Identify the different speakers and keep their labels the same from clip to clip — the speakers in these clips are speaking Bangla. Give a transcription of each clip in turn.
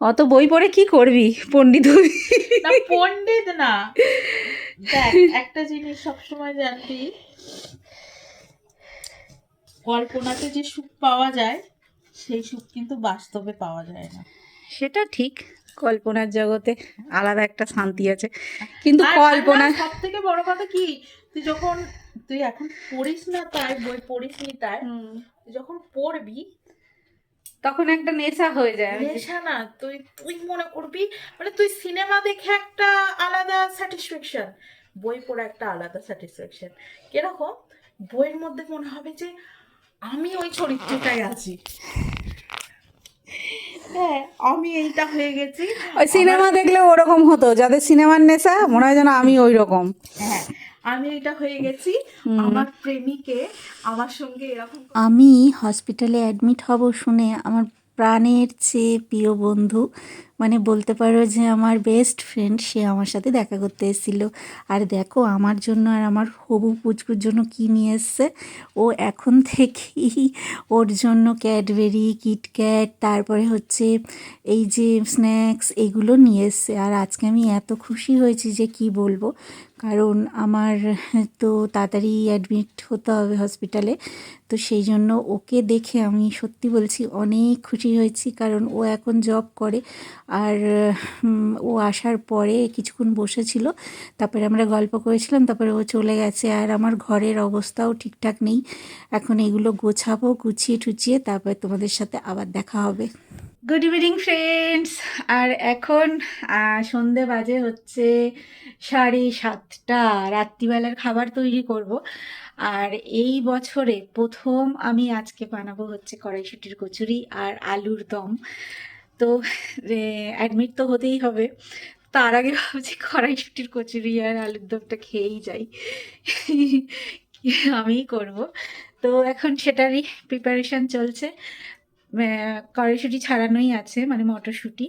Speaker 1: অত বই পড়ে কি করবি পণ্ডিত হবি?
Speaker 2: না পণ্ডিত না। দেখ একটা জিনিস সবসময় জানবি কল্পনাতে যে সুখ পাওয়া যায় সেই সুখ কিন্তু বাস্তবে পাওয়া যায় না।
Speaker 1: সেটা ঠিক কল্পনার জগতে আলাদা একটা শান্তি আছে। কিন্তু কল্পনা
Speaker 2: সব থেকে বড় কথা কি তুই যখন তুই এখন পড়িস না তাই বই পড়িস নি তুই যখন পড়বি
Speaker 1: তখন একটা নেশা হয়ে যায়
Speaker 2: নেশা না তুই তুই মনে করবি মানে তুই সিনেমা দেখে একটা আলাদা স্যাটিসফ্যাকশন বই পড়ে একটা আলাদা স্যাটিসফ্যাকশন কীরকম? বইয়ের মধ্যে মনে হবে যে আমি ওই চরিত্রটাই আছি। হ্যাঁ আমি এইটা হয়ে গেছি।
Speaker 1: ওই সিনেমা দেখলে ওরকম হতো যাদের সিনেমার নেশা মনে হয় যেন আমি ওই রকম
Speaker 2: হ্যাঁ আমি এটা হয়ে গেছি। আমার প্রেমিকে আমার সঙ্গে এরকম
Speaker 3: আমি হসপিটালে অ্যাডমিট হব শুনে আমার প্রাণের চেয়ে প্রিয় বন্ধু মানে বলতে পারো যে আমার বেস্ট ফ্রেন্ড সে আমার সাথে দেখা করতে এসেছিল। আর দেখো, আমার জন্য আর আমার হবু পুচকুর জন্য কী নিয়ে এসছে? ও এখন থেকেই ওর জন্য ক্যাডবেরি কিটক্যাট তারপরে হচ্ছে এই যে স্ন্যাক্স এগুলো নিয়ে এসছে। আর আজকে আমি এত খুশি হয়েছি যে কি বলব? কারণ আমার তো তাড়াতাড়ি অ্যাডমিট হতে হবে হসপিটালে তো সেই জন্য ওকে দেখে আমি সত্যি বলছি অনেক খুশি হয়েছি। কারণ ও এখন জব করে। আর ও আসার পরে কিছুক্ষণ বসেছিল, তারপরে আমরা গল্প করেছিলাম, তারপরে ও চলে গেছে, আর আমার ঘরের অবস্থাও ঠিকঠাক নেই। এখন এগুলো গোছাবো, গুছিয়ে টুচিয়ে তারপরে তোমাদের সাথে আবার দেখা হবে।
Speaker 1: গুড ইভিনিং ফ্রেন্ডস আর এখন সন্ধে বাজে হচ্ছে সাড়ে সাতটা, রাত্রিবেলার খাবার তৈরি করব। আর এই বছরে প্রথম আমি আজকে বানাবো হচ্ছে কড়াইশুটির কচুরি আর আলুর দম। তো অ্যাডমিট তো হতেই হবে। তার আগে ভাবছি কড়াইশুটির কচুরি আর আলুর দমটা খেয়েই যাই। আমিই করব। তো এখন সেটারই প্রিপারেশান চলছে। কড়াইশুটি কড়াইশুঁটি ছাড়ানোই আছে মানে মটরশুঁটি।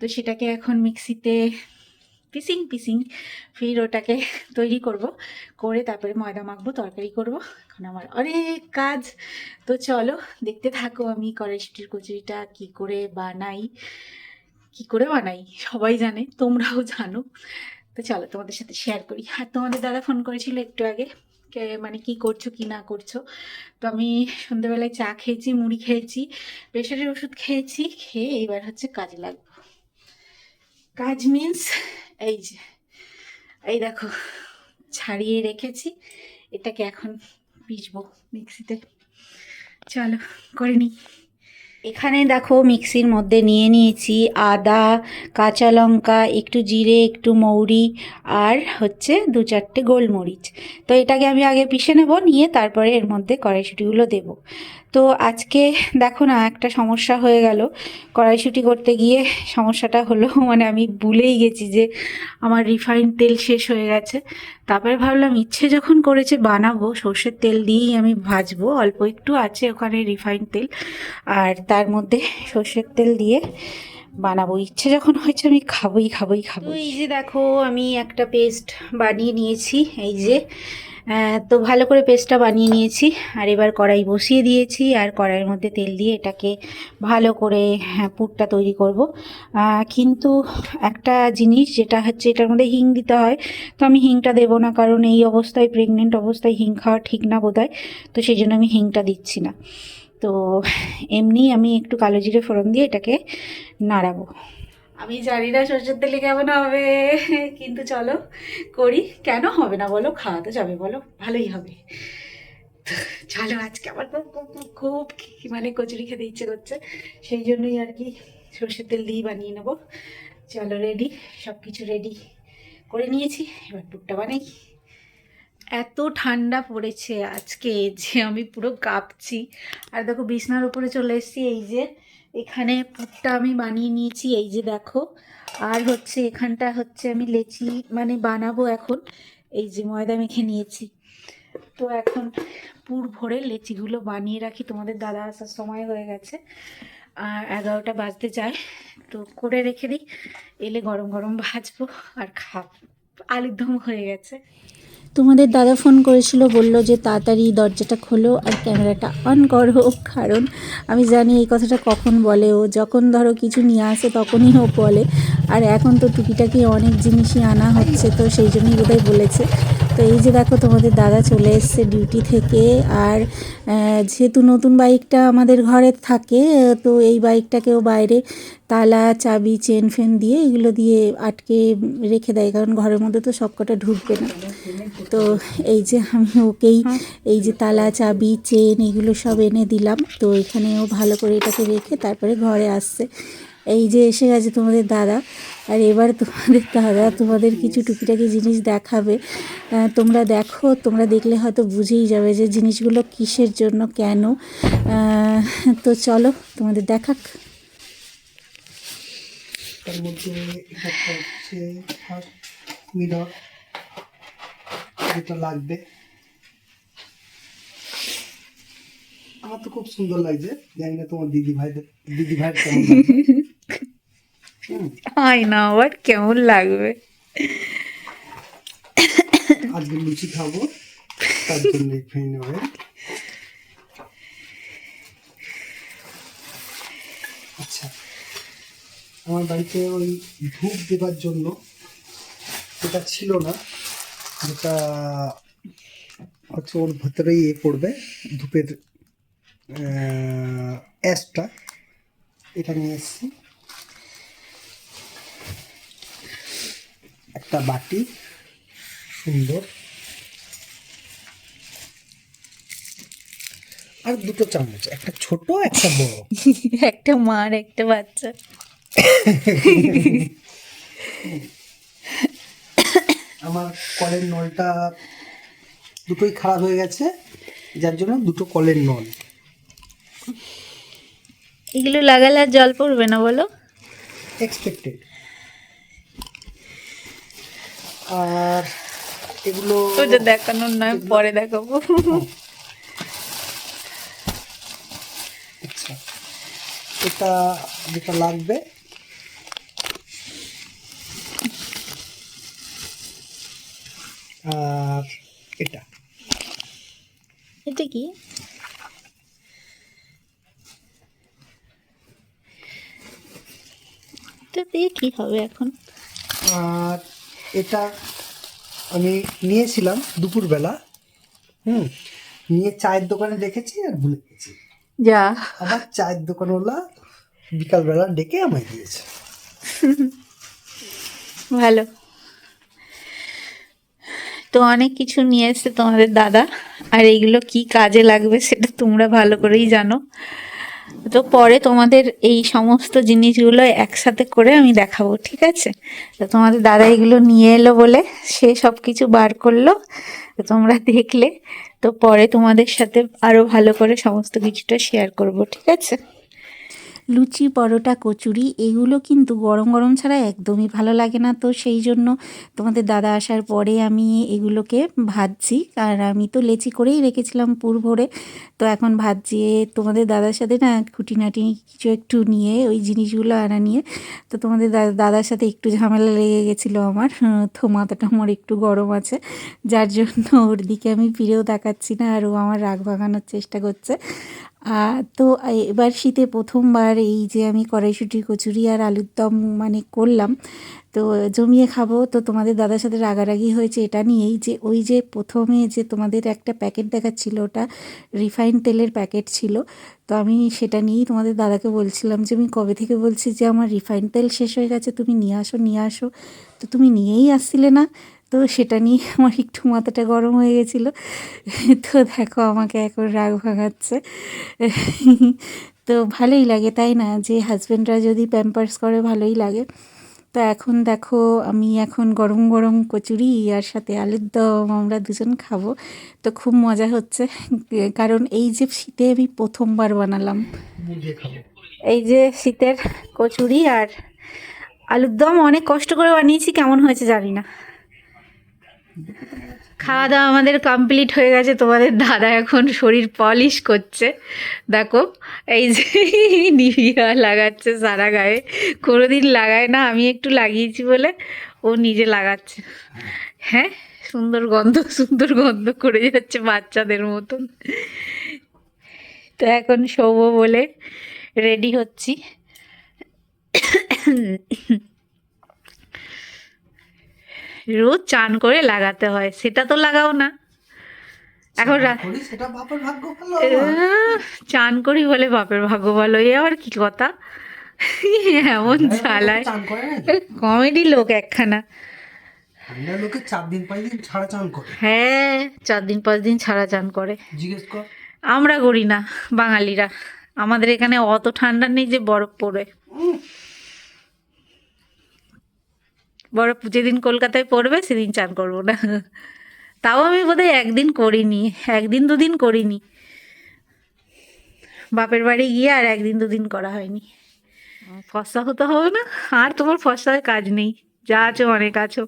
Speaker 1: তো সেটাকে এখন মিক্সিতে পিসিং পিসিং, ফির ওটাকে তৈরি করব। করে তারপরে ময়দা মাখবো, তরকারি করব। এখন আমার অনেক কাজ। তো চলো, দেখতে থাকো আমি কড়াইশুঁটির কচুরিটা কি করে বানাই। কি করে বানাই, সবাই জানে, তোমরাও জানো। তো চলো, তোমাদের সাথে শেয়ার করি। আর তোমাদের দাদা ফোন করেছিল একটু আগে মানে কি করছ, কি না করছ। তো আমি সন্ধ্যেবেলায় চা খেয়েছি, মুড়ি খেয়েছি প্রেশারের ওষুধ খেয়েছি, খেয়ে এবার হচ্ছে কাজে লাগবো। কাজ মিন্স এই যে, এই দেখো, ছাড়িয়ে রেখেছি। এটাকে এখন পিসবো মিক্সিতে। চলো, করে নিই। এখানে দেখো মিক্সির মধ্যে নিয়ে নিয়েছি আদা, কাঁচা লঙ্কা, একটু জিরে, একটু মৌরি আর হচ্ছে দু চারটে গোলমরিচ। তো এটাকে আমি আগে পিষে নেব, নিয়ে তারপরে এর মধ্যে কড়াইশুঁটিগুলো দেব। তো আজকে দেখো না, একটা সমস্যা হয়ে গেল। কড়াইশুঁটি করতে গিয়ে সমস্যাটা হলো মানে আমি ভুলেই গেছি যে আমার রিফাইন তেল শেষ হয়ে গেছে। তারপরে ভাবলাম, ইচ্ছে যখন করেছে বানাবো, সর্ষের তেল দিয়েই আমি ভাজবো, অল্প একটু আছে ওখানে রিফাইন তেল। আর তার মধ্যে সর্ষের তেল দিয়ে বানাবো। ইচ্ছে যখন হয়েছে আমি খাবোই খাবোই খাব এই যে দেখো, আমি একটা পেস্ট বানিয়ে নিয়েছি। এই যে তো ভালো করে পেস্টটা বানিয়ে নিয়েছি। আর এবার কড়াই বসিয়ে দিয়েছি আর কড়াইয়ের মধ্যে তেল দিয়ে এটাকে ভালো করে হ্যাঁ, পুরটা তৈরি করব। কিন্তু একটা জিনিস যেটা হচ্ছে এটার মধ্যে হিং দিতে হয় তো আমি হিংটা দেবো না কারণ এই অবস্থায় প্রেগনেন্ট অবস্থায় হিং খাওয়া ঠিক না বোধহয় তো সেই জন্য আমি হিংটা দিচ্ছি না। তো এমনি আমি একটু কালো জিরে ফোড়ন দিয়ে এটাকে নাড়াবো। আমি জানি না সরষের তেলে কেমন হবে, কিন্তু চলো করি। কেন হবে না বলো? খাওয়া তো যাবে, বলো। ভালোই হবে। চলো, আজকে আমার খুব মানে কচুরি খেতে ইচ্ছে করছে। সেই জন্যই আর কি সর্ষের তেল দিয়েই বানিয়ে নেব। চলো রেডি সব কিছু রেডি করে নিয়েছি। এবার টুকটা বানাই। এত ঠান্ডা পড়েছে আজকে যে আমি পুরো কাঁপছি। আর দেখো বিছনার উপরে চলে এসেছি, এই যে এখানে পুরটা আমি বানিয়ে নিয়েছি, এই যে দেখো। আর হচ্ছে এখানটা হচ্ছে আমি লেচি মানে বানাবো এখন। এই যে ময়দা মেখে নিয়েছি। তো এখন পুর ভরে লেচিগুলো বানিয়ে রাখি। তোমাদের দাদা আসার সময় হয়ে গেছে। আর এগারোটা বাজতে যায়। তো করে রেখে দিই। এলে গরম গরম ভাজবো আর খাব। আলুর দম হয়ে গেছে। তোমাদের দাদা ফোন করেছিল, বলল যে তাড়াতাড়ি দরজাটা খোলো আর ক্যামেরাটা অন করো। কারণ আমি জানি এই কথাটা কখন বলে ও। যখন ধরো কিছু নিয়ে আসে তখনই ও বলে। আর এখন তো টুকিটাকি অনেক জিনিসই আনা হচ্ছে, তো সেই জন্যই বোধহয় বলেছে। তো এই যে দেখো তোমাদের দাদা চলে এসছে ডিউটি থেকে আর যেহেতু নতুন বাইকটা আমাদের ঘরে থাকে, তো এই বাইকটাকেও বাইরে তালা, চাবি চেন ফেন দিয়ে এগুলো দিয়ে আটকে রেখে দেয়, কারণ ঘরের মধ্যে তো সবকটা ঢুকবে না। তো এই যে আমি ওকেই এই যে তালা, চাবি চেন এগুলো সব এনে দিলাম। তো এখানেও ভালো করে এটাকে রেখে তারপরে ঘরে আসছে। এই যে এসে গেছে তোমাদের দাদা। আর এবার তোমাদের দাদা তোমাদের কিছু টুকিটাকি জিনিস দেখাবে। তোমরা দেখো তোমরা দেখলে হয়তো বুঝেই যাবে যে জিনিসগুলো কিসের জন্য কেন। তো চলো তোমাদের দেখাক।
Speaker 4: তার মধ্যে একটা হচ্ছে মিরর যেটা লাগবে। আমার তো খুব সুন্দর লাগছে জানি না তোমার দিদি ভাইদের দিদি ভাইয়ের কেমন লাগছে
Speaker 5: আই না আবার কেমন লাগবে
Speaker 4: আজকে লুচি খাব তার জন্য ফেন অয়েল আচ্ছা আমার বাড়িতে ওই ধূপ দেবার জন্য এটা ছিল না যেটা হচ্ছে ওর ভেতরেই এ পড়বে ধূপের অ্যাসটা এটা নিয়ে এসেছি একটা বাটি সুন্দর। আর দুটো চামচ একটা ছোট একটা বড়।
Speaker 5: একটা মার একটা বাচ্চা।
Speaker 4: আমার কলের নলটা দুটোই খারাপ হয়ে গেছে যার জন্য দুটো কলের নল।
Speaker 5: এগুলো লাগালে আর জল পড়বে না বলো?
Speaker 4: এক্সপেক্টেড আর এগুলো
Speaker 5: ওটা দেখানোর নয় পরে দেখাবো।
Speaker 4: আচ্ছা। এটা যেটা লাগবে। আর এটা।
Speaker 5: এটা কি? এটা দিয়ে কি হবে এখন?
Speaker 4: আর এটা আমি নিয়েছিলাম দুপুরবেলা হুম নিয়ে চায়ের দোকানে দেখেছি আর ভুলে গেছি।
Speaker 5: যা।
Speaker 4: আবার চায়ের দোকানওয়ালা বিকালবেলা ডেকে আমায় দিয়েছে।
Speaker 5: ভালো। তো অনেক কিছু নিয়ে এসছে তোমাদের দাদা আর এইগুলো কি কাজে লাগবে সেটা তোমরা ভালো করেই জানো। তো পরে তোমাদের এই সমস্ত জিনিসগুলো একসাথে করে আমি দেখাবো, ঠিক আছে? তো তোমাদের দাদা এগুলো নিয়ে এলো বলে সে সব কিছু বার করল তোমরা দেখলে। তো পরে তোমাদের সাথে আরও ভালো করে সমস্ত কিছুটা শেয়ার করব, ঠিক আছে?
Speaker 1: লুচি, পরোটা, কচুরি, এগুলো কিন্তু গরম গরম ছাড়া একদমই ভালো লাগে না। তো সেই জন্য তোমাদের দাদা আসার পরে আমি এগুলোকে ভাজছি। আর আমি তো লেচি করেই রেখেছিলাম পুর ভরে। তো এখন ভাজছি তোমাদের দাদার সাথে না খুঁটিনাটি কিছু একটু নিয়ে ওই জিনিসগুলো আনা নিয়ে, তো তোমাদের দাদা দাদার সাথে একটু ঝামেলা লেগে গেছিল আমার। তো মাথাটা আমার একটু গরম আছে। যার জন্য ওর দিকে আমি ফিরেও তাকাচ্ছি না। আর ও আমার রাগ ভাঙানোর চেষ্টা করছে। তো এবার শীতে প্রথমবার এই যে আমি কড়াইশুঁটি কচুরি আর আলুর দম মানে করলাম, তো জমিয়ে খাব। তো তোমাদের দাদার সাথে রাগারাগি হয়েছে এটা নিয়েই যে ওই যে প্রথমে যে তোমাদের একটা প্যাকেট দেখাচ্ছিল, ওটা রিফাইন তেলের প্যাকেট ছিল। তো আমি সেটা নিয়েই তোমাদের দাদাকে বলছিলাম যে, আমি কবে থেকে বলছি যে আমার রিফাইন তেল শেষ হয়ে গেছে, তুমি নিয়ে আসো নিয়ে আসো। তো তুমি নিয়েই আসছিলে না। তো সেটা নিয়ে আমার একটু মাথাটা গরম হয়ে গেছিল। তো দেখো আমাকে এখন রাগ ভাঙাচ্ছে। তো ভালোই লাগে, তাই না? যে হাজব্যান্ডরা যদি প্যাম্পার্স করে, ভালোই লাগে। তো এখন দেখো, আমি এখন গরম গরম কচুরি আর সাথে আলুর দম আমরা দুজন খাব। তো খুব মজা হচ্ছে, কারণ এই যে শীতে আমি প্রথমবার বানালাম।
Speaker 5: এই যে শীতের কচুরি আর আলুর দম, অনেক কষ্ট করে বানিয়েছি, কেমন হয়েছে জানি না। খাওয়া দাওয়া আমাদের কমপ্লিট হয়ে গেছে। তোমাদের দাদা এখন শরীর পলিশ করছে। দেখো, এই যে নিভিয়া লাগাচ্ছে সারা গায়ে। কোনোদিন লাগায় না, আমি একটু লাগিয়েছি বলে ও নিজে লাগাচ্ছে। হ্যাঁ
Speaker 1: সুন্দর গন্ধ সুন্দর গন্ধ করে যাচ্ছে বাচ্চাদের মতন। তো এখন শোবো বলে রেডি হচ্ছি। রোজ চান করে লাগাতে হয় সেটা তো লাগাও না। এখন চান করি বলে বাপের ভাগ্য ভালো এ আবার কি কথা? এমন চালায়। কমেডি লোক একখানা।
Speaker 4: লোকে চার দিন পাঁচ দিন ছাড়া চান করে।
Speaker 1: হ্যাঁ চার দিন পাঁচ দিন ছাড়া চান করে।
Speaker 4: জিজ্ঞেস কর।
Speaker 1: আমরা করি না বাঙালিরা। আমাদের এখানে অত ঠান্ডা নেই যে বরফ পড়ে। বরফ যেদিন কলকাতায় পড়বে সেদিন চান করব না। তাও আমি বোধহয় একদিন করিনি একদিন দুদিন করিনি। বাপের বাড়ি গিয়ে আর একদিন দুদিন করা হয়নি। ফসা হতে হবে না আর তোমার ফসায় কাজ নেই। যা আছো অনেক আছো।